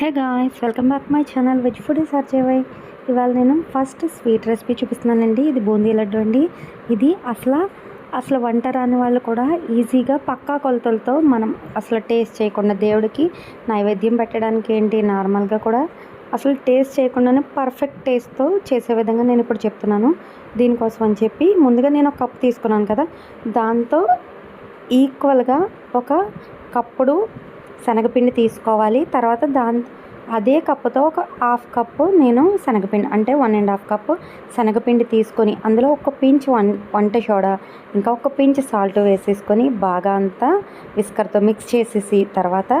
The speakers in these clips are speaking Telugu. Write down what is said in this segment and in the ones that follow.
Hey guys welcome back my channel veg food search అయ్యాయి ఇవాళ నేను ఫస్ట్ స్వీట్ రెసిపీ చూపిస్తున్నానండి. ఇది బూందీ లడ్డు అండి. ఇది అసలు అసలు వంట రాని వాళ్ళు కూడా ఈజీగా పక్కా కొలతలతో మనం అసలు టేస్ట్ చేయకుండా దేవుడికి నైవేద్యం పెట్టడానికి ఏంటి నార్మల్గా కూడా అసలు టేస్ట్ చేయకుండానే పర్ఫెక్ట్ టేస్ట్తో చేసే విధంగా నేను ఇప్పుడు చెప్తున్నాను. దీనికోసం అని చెప్పి ముందుగా నేను ఒక కప్ తీసుకున్నాను కదా. దాంతో ఈక్వల్గా ఒక కప్పుడు శనగపిండి తీసుకోవాలి. తర్వాత దాని అదే కప్పుతో ఒక హాఫ్ కప్పు నేను శనగపిండి అంటే వన్ అండ్ హాఫ్ కప్పు శనగపిండి తీసుకొని అందులో ఒక పించ్ వన్ వంట సోడా ఇంకా ఒక పించ్ సాల్ట్ వేసేసుకొని బాగా అంతా విస్కర్తో మిక్స్ చేసేసి తర్వాత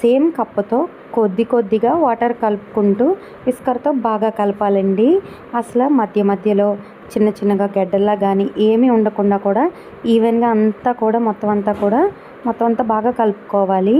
సేమ్ కప్పుతో కొద్ది కొద్దిగా వాటర్ కలుపుకుంటూ విస్కర్తో బాగా కలపాలండి. అసలు మధ్య మధ్యలో చిన్న చిన్నగా గడ్డల్లా కానీ ఏమీ ఉండకుండా కూడా ఈవెన్గా అంతా కూడా మొత్తం అంతా కూడా మొత్తం అంతా బాగా కలుపుకోవాలి.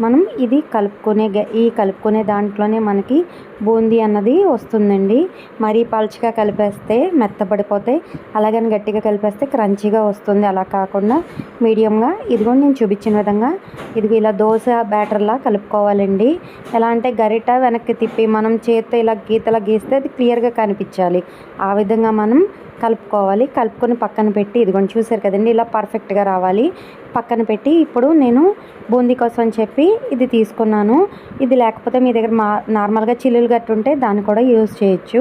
మనం ఇది కలుపుకునే గ- ఈ కలుపుకునే దాంట్లోనే మనకి బూందీ అన్నది వస్తుందండి. మరీ పలుచగా కలిపేస్తే మెత్తపడిపోతే అలాగని గట్టిగా కలిపేస్తే క్రంచీగా వస్తుంది. అలా కాకుండా మీడియంగా ఇదిగో నేను చూపించిన విధంగా ఇది ఇలా దోశ బ్యాటర్లా కలుపుకోవాలండి. ఎలా అంటే గరిట వెనక్కి తిప్పి మనం చేత్తో ఇలా గీతలా గీస్తే అది క్లియర్గా కనిపించాలి. ఆ విధంగా మనం కలుపుకోవాలి. కలుపుకొని పక్కన పెట్టి ఇదిగోండి చూసారు కదండి ఇలా పర్ఫెక్ట్గా రావాలి. పక్కన పెట్టి ఇప్పుడు నేను బూందీ కోసం అని చెప్పి ఇది తీసుకున్నాను. ఇది లేకపోతే మీ దగ్గర మా నార్మల్గా చిల్లులు గట్టుంటే దాన్ని కూడా యూజ్ చేయొచ్చు.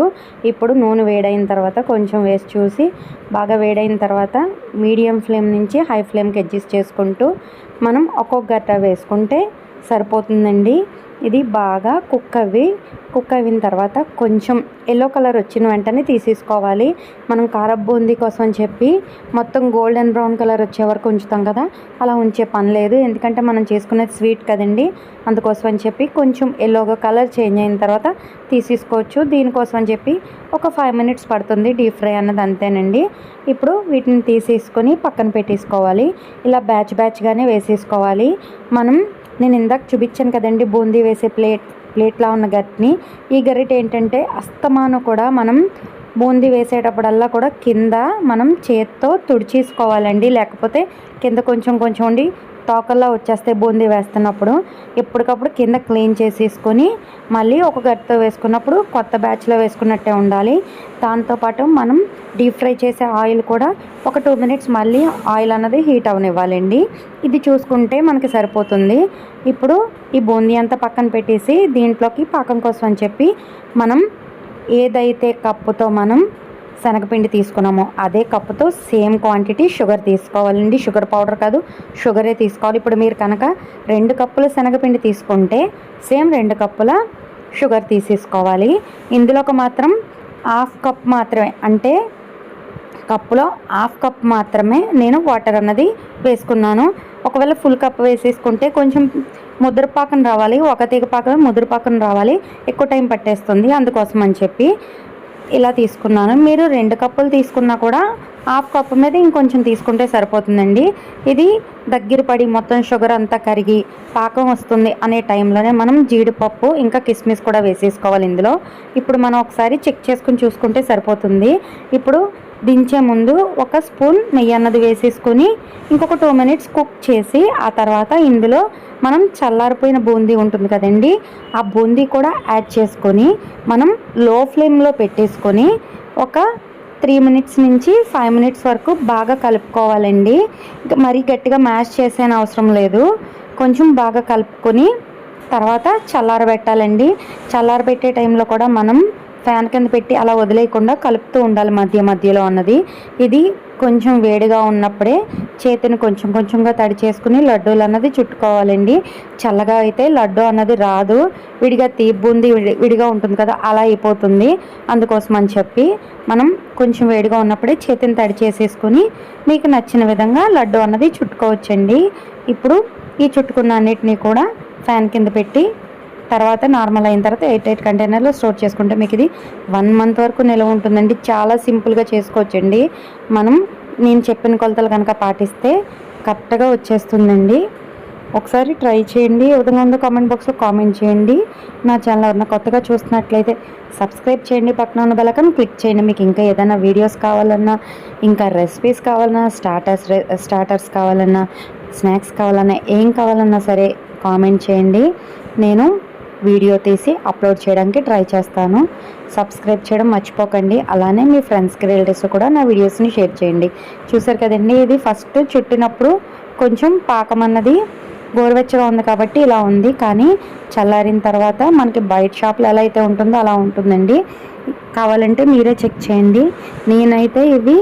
ఇప్పుడు నూనె వేడైన తర్వాత కొంచెం వేసి చూసి బాగా వేడైన తర్వాత మీడియం ఫ్లేమ్ నుంచి హై ఫ్లేమ్కి అడ్జస్ట్ చేసుకుంటూ మనం ఒక్కొక్క గట్ట వేసుకుంటే సరిపోతుందండి. ఇది బాగా కుక్ అవ్వి కుక్ అయిన తర్వాత కొంచెం ఎల్లో కలర్ వచ్చిన వెంటనే తీసేసుకోవాలి. మనం కారం బూందీ కోసం అని చెప్పి మొత్తం గోల్డెన్ బ్రౌన్ కలర్ వచ్చే వరకు ఉంచుతాం కదా అలా ఉంచే పని లేదు. ఎందుకంటే మనం చేసుకునేది స్వీట్ కదండి. అందుకోసం అని చెప్పి కొంచెం ఎల్లోగా కలర్ చేంజ్ అయిన తర్వాత తీసేసుకోవచ్చు. దీనికోసం అని చెప్పి ఒక ఫైవ్ మినిట్స్ పడుతుంది డీప్ ఫ్రై అన్నది అంతేనండి. ఇప్పుడు వీటిని తీసేసుకొని పక్కన పెట్టేసుకోవాలి. ఇలా బ్యాచ్ బ్యాచ్గానే వేసేసుకోవాలి. మనం నేను ఇందాక చూపించాను కదండి బూందీ వేసే ప్లేట్ ప్లేట్లా ఉన్న గట్ని ఈ గరిట ఏంటంటే అస్తమాను కూడా మనం బూందీ వేసేటప్పుడల్లా కూడా కింద మనం చేత్తో తుడిచేసుకోవాలండి. లేకపోతే కింద కొంచెం కొంచెం ఉండి తోకల్లో వచ్చేస్తే బూందీ వేస్తున్నప్పుడు ఎప్పటికప్పుడు కింద క్లీన్ చేసేసుకొని మళ్ళీ ఒక గట్టితో వేసుకున్నప్పుడు కొత్త బ్యాచ్లో వేసుకున్నట్టే ఉండాలి. దాంతోపాటు మనం డీప్ ఫ్రై చేసే ఆయిల్ కూడా ఒక టూ మినిట్స్ మళ్ళీ ఆయిల్ అన్నది హీట్ అవనివ్వాలండి. ఇది చూసుకుంటే మనకి సరిపోతుంది. ఇప్పుడు ఈ బూందీ అంతా పక్కన పెట్టేసి దీంట్లోకి పాకం కోసం అని చెప్పి మనం ఏదైతే కప్పుతో మనం శనగపిండి తీసుకున్నామో. అదే కప్పుతో సేమ్ క్వాంటిటీ షుగర్ తీసుకోవాలండి. షుగర్ పౌడర్ కాదు షుగరే తీసుకోవాలి. ఇప్పుడు మీరు కనుక రెండు కప్పుల శనగపిండి తీసుకుంటే సేమ్ రెండు కప్పుల షుగర్ తీసేసుకోవాలి. ఇందులోకి మాత్రం హాఫ్ కప్ మాత్రమే అంటే కప్పులో హాఫ్ కప్ మాత్రమే నేను వాటర్ అన్నది వేసుకున్నాను. ఒకవేళ ఫుల్ కప్ వేసేసుకుంటే కొంచెం ముద్రపాకం రావాలి. ఒక తీగ పాకమే ముద్రపాకం రావాలి. ఎక్కువ టైం పట్టేస్తుంది. అందుకోసం అని చెప్పి ఇలా తీసుకున్నాను. మీరు రెండు కప్పులు తీసుకున్నా కూడా హాఫ్ కప్పు మీద ఇంకొంచెం తీసుకుంటే సరిపోతుందండి. ఇది దగ్గర పడి మొత్తం షుగర్ అంతా కరిగి పాకం వస్తుంది అనే టైంలోనే మనం జీడిపప్పు ఇంకా కిస్మిస్ కూడా వేసేసుకోవాలి ఇందులో. ఇప్పుడు మనం ఒకసారి చెక్ చేసుకుని చూసుకుంటే సరిపోతుంది. ఇప్పుడు దించే ముందు ఒక స్పూన్ నెయ్యి అన్నది వేసేసుకొని ఇంకొక టూ మినిట్స్ కుక్ చేసి ఆ తర్వాత ఇందులో మనం చల్లారిపోయిన బూందీ ఉంటుంది కదండి ఆ బూందీ కూడా యాడ్ చేసుకొని మనం లో ఫ్లేమ్లో పెట్టేసుకొని ఒక త్రీ మినిట్స్ నుంచి ఫైవ్ మినిట్స్ వరకు బాగా కలుపుకోవాలండి. ఇంకా మరీ గట్టిగా మ్యాష్ చేసే అవసరం లేదు. కొంచెం బాగా కలుపుకొని తర్వాత చల్లారబెట్టాలండి. చల్లారబెట్టే టైంలో కూడా మనం ఫ్యాన్ కింద పెట్టి అలా వదిలేయకుండా కలుపుతూ ఉండాలి మధ్య మధ్యలో అన్నది. ఇది కొంచెం వేడిగా ఉన్నప్పుడే చేతిని కొంచెం కొంచెంగా తడి చేసుకుని లడ్డూలు అన్నది చుట్టుకోవాలండి. చల్లగా అయితే లడ్డు అన్నది రాదు. విడిగా తీ విడి- విడిగా ఉంటుంది కదా అలా అయిపోతుంది. అందుకోసం అని చెప్పి మనం కొంచెం వేడిగా ఉన్నప్పుడే చేతిని తడి చేసేసుకుని మీకు నచ్చిన విధంగా లడ్డు అన్నది చుట్టుకోవచ్చండి. ఇప్పుడు ఈ చుట్టుకున్న అన్నిటినీ కూడా ఫ్యాన్ కింద పెట్టి తర్వాత నార్మల్ అయిన తర్వాత ఎయిట్ ఎయిట్ కంటైనర్లో స్టోర్ చేసుకుంటే మీకు ఇది వన్ మంత్ వరకు నిల్వ ఉంటుందండి. చాలా సింపుల్గా చేసుకోవచ్చండి. మనం నేను చెప్పిన కొలతలు కనుక పాటిస్తే కరెక్ట్గా వచ్చేస్తుందండి. ఒకసారి ట్రై చేయండి. ఏ విధంగా ఉందో కామెంట్ బాక్స్లో కామెంట్ చేయండి. నా ఛానల్ ఎవరైనా కొత్తగా చూస్తున్నట్లయితే సబ్స్క్రైబ్ చేయండి. పక్కన ఉన్న బెలకన్ క్లిక్ చేయండి. మీకు ఇంకా ఏదైనా వీడియోస్ కావాలన్నా ఇంకా రెసిపీస్ కావాలన్నా స్టార్టర్స్ స్టార్టర్స్ కావాలన్నా స్నాక్స్ కావాలన్నా ఏం కావాలన్నా సరే కామెంట్ చేయండి. నేను వీడియో తీసి అప్లోడ్ చేయడానికి ట్రై చేస్తాను. సబ్స్క్రైబ్ చేయడం మర్చిపోకండి. అలానే మీ ఫ్రెండ్స్కి రిలేటివ్స్ కూడా నా వీడియోస్ని షేర్ చేయండి. చూసారు కదండి ఇది ఫస్ట్ చుట్టినప్పుడు కొంచెం పాకం అన్నది గోరువెచ్చగా ఉంది కాబట్టి ఇలా ఉంది. కానీ చల్లారిన తర్వాత మనకి బయట షాప్లో ఎలా అయితే ఉంటుందో అలా ఉంటుందండి. కావాలంటే మీరే చెక్ చేయండి. నేనైతే ఇవి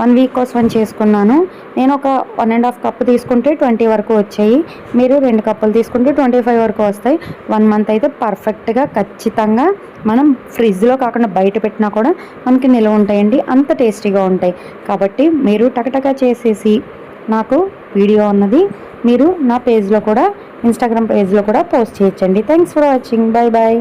వన్ వీక్ కోసం చేసుకున్నాను. నేను ఒక వన్ అండ్ హాఫ్ కప్పు తీసుకుంటే ట్వంటీ వరకు వచ్చాయి. మీరు రెండు కప్పులు తీసుకుంటే ట్వంటీ ఫైవ్ వరకు వస్తాయి. వన్ మంత్ అయితే పర్ఫెక్ట్గా ఖచ్చితంగా మనం ఫ్రిడ్జ్లో కాకుండా బయట పెట్టినా కూడా మనకి నిల్వ ఉంటాయండి. అంత టేస్టీగా ఉంటాయి. కాబట్టి మీరు టకటకా చేసేసి నాకు వీడియో ఉన్నది మీరు నా పేజ్లో కూడా ఇన్స్టాగ్రామ్ పేజ్లో కూడా పోస్ట్ చేయొచ్చండి. Thanks for watching. Bye bye